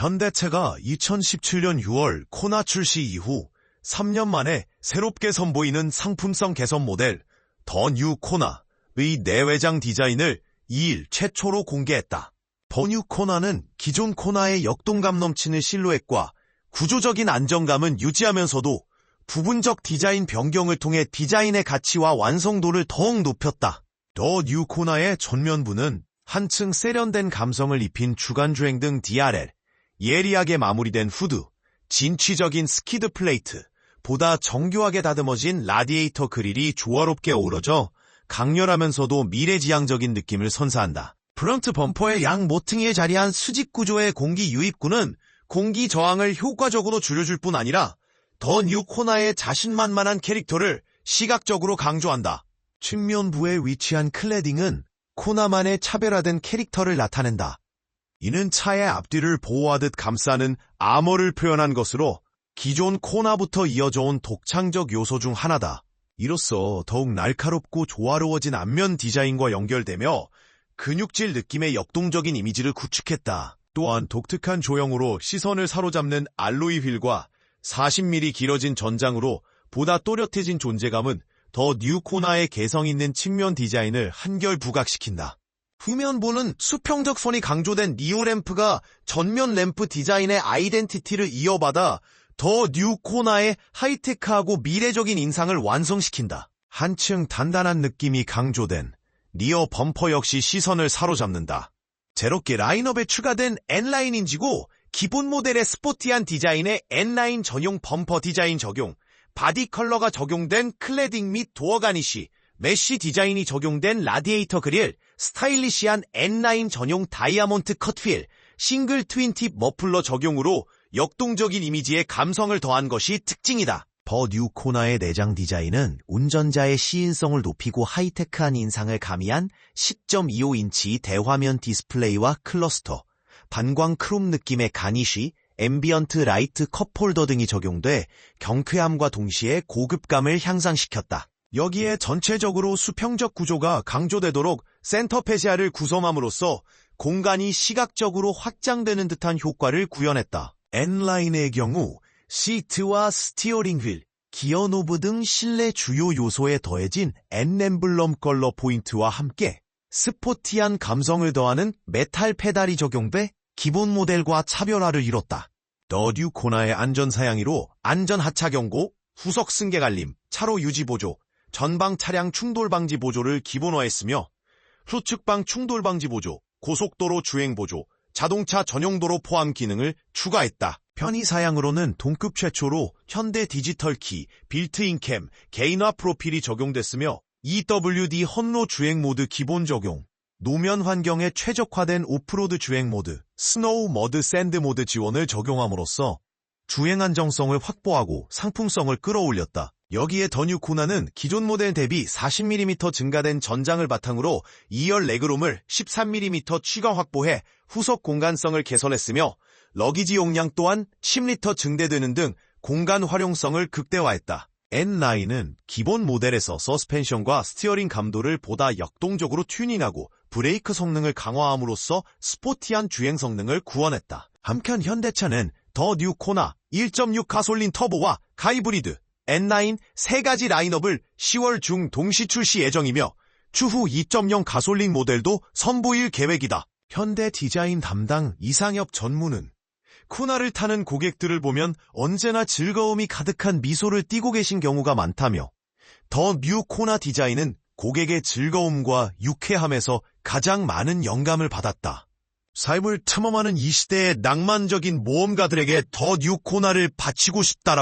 현대차가 2017년 6월 코나 출시 이후 3년 만에 새롭게 선보이는 상품성 개선 모델 더 뉴 코나의 내외장 디자인을 2일 최초로 공개했다. 더 뉴 코나는 기존 코나의 역동감 넘치는 실루엣과 구조적인 안정감은 유지하면서도 부분적 디자인 변경을 통해 디자인의 가치와 완성도를 더욱 높였다. 더 뉴 코나의 전면부는 한층 세련된 감성을 입힌 주간주행 등 DRL, 예리하게 마무리된 후드, 진취적인 스키드 플레이트, 보다 정교하게 다듬어진 라디에이터 그릴이 조화롭게 어우러져 강렬하면서도 미래지향적인 느낌을 선사한다. 프런트 범퍼의 양 모퉁이에 자리한 수직 구조의 공기 유입구는 공기 저항을 효과적으로 줄여줄 뿐 아니라 더 뉴 코나의 자신만만한 캐릭터를 시각적으로 강조한다. 측면부에 위치한 클레딩은 코나만의 차별화된 캐릭터를 나타낸다. 이는 차의 앞뒤를 보호하듯 감싸는 아머를 표현한 것으로 기존 코나부터 이어져온 독창적 요소 중 하나다. 이로써 더욱 날카롭고 조화로워진 앞면 디자인과 연결되며 근육질 느낌의 역동적인 이미지를 구축했다. 또한 독특한 조형으로 시선을 사로잡는 알로이 휠과 40mm 길어진 전장으로 보다 또렷해진 존재감은 더 뉴코나의 개성 있는 측면 디자인을 한결 부각시킨다. 후면부는 수평적 선이 강조된 리오 램프가 전면 램프 디자인의 아이덴티티를 이어받아 더 뉴코나의 하이테크하고 미래적인 인상을 완성시킨다. 한층 단단한 느낌이 강조된 리어 범퍼 역시 시선을 사로잡는다. 제로키 라인업에 추가된 N라인 인지고 기본 모델의 스포티한 디자인에 N라인 전용 범퍼 디자인 적용, 바디 컬러가 적용된 클레딩 및 도어 가니쉬, 메쉬 디자인이 적용된 라디에이터 그릴, 스타일리시한 N9 전용 다이아몬드 컷휠, 싱글 트윈 팁 머플러 적용으로 역동적인 이미지에 감성을 더한 것이 특징이다. 버뉴 코나의 내장 디자인은 운전자의 시인성을 높이고 하이테크한 인상을 가미한 10.25인치 대화면 디스플레이와 클러스터, 반광 크롬 느낌의 가니쉬, 앰비언트 라이트 컵홀더 등이 적용돼 경쾌함과 동시에 고급감을 향상시켰다. 여기에 전체적으로 수평적 구조가 강조되도록 센터 페시아를 구성함으로써 공간이 시각적으로 확장되는 듯한 효과를 구현했다. N라인의 경우 시트와 스티어링 휠, 기어 노브 등 실내 주요 요소에 더해진 N엠블럼 컬러 포인트와 함께 스포티한 감성을 더하는 메탈 페달이 적용돼 기본 모델과 차별화를 이뤘다. 더듀 코나의 안전 사양이로 안전 하차 경고, 후석 승계 갈림, 차로 유지 보조, 전방 차량 충돌 방지 보조를 기본화했으며 후측방 충돌 방지 보조, 고속도로 주행 보조, 자동차 전용도로 포함 기능을 추가했다. 편의 사양으로는 동급 최초로 현대 디지털 키, 빌트인 캠, 개인화 프로필이 적용됐으며 EWD 헌로 주행 모드 기본 적용, 노면 환경에 최적화된 오프로드 주행 모드, 스노우 머드 샌드 모드 지원을 적용함으로써 주행 안정성을 확보하고 상품성을 끌어올렸다. 여기에 더뉴 코나는 기존 모델 대비 40mm 증가된 전장을 바탕으로 2열 레그룸을 13mm 추가 확보해 후속 공간성을 개선했으며 러기지 용량 또한 10리터 증대되는 등 공간 활용성을 극대화했다. N9은 기본 모델에서 서스펜션과 스티어링 감도를 보다 역동적으로 튜닝하고 브레이크 성능을 강화함으로써 스포티한 주행 성능을 구원했다. 한편 현대차는 더 뉴 코나 1.6 가솔린 터보와 가이브리드 N9 세 가지 라인업을 10월 중 동시 출시 예정이며 추후 2.0 가솔린 모델도 선보일 계획이다. 현대 디자인 담당 이상엽 전무는 코나를 타는 고객들을 보면 언제나 즐거움이 가득한 미소를 띠고 계신 경우가 많다며 더 뉴 코나 디자인은 고객의 즐거움과 유쾌함에서 가장 많은 영감을 받았다. 삶을 탐험하는 이 시대의 낭만적인 모험가들에게 더 뉴 코나를 바치고 싶다라고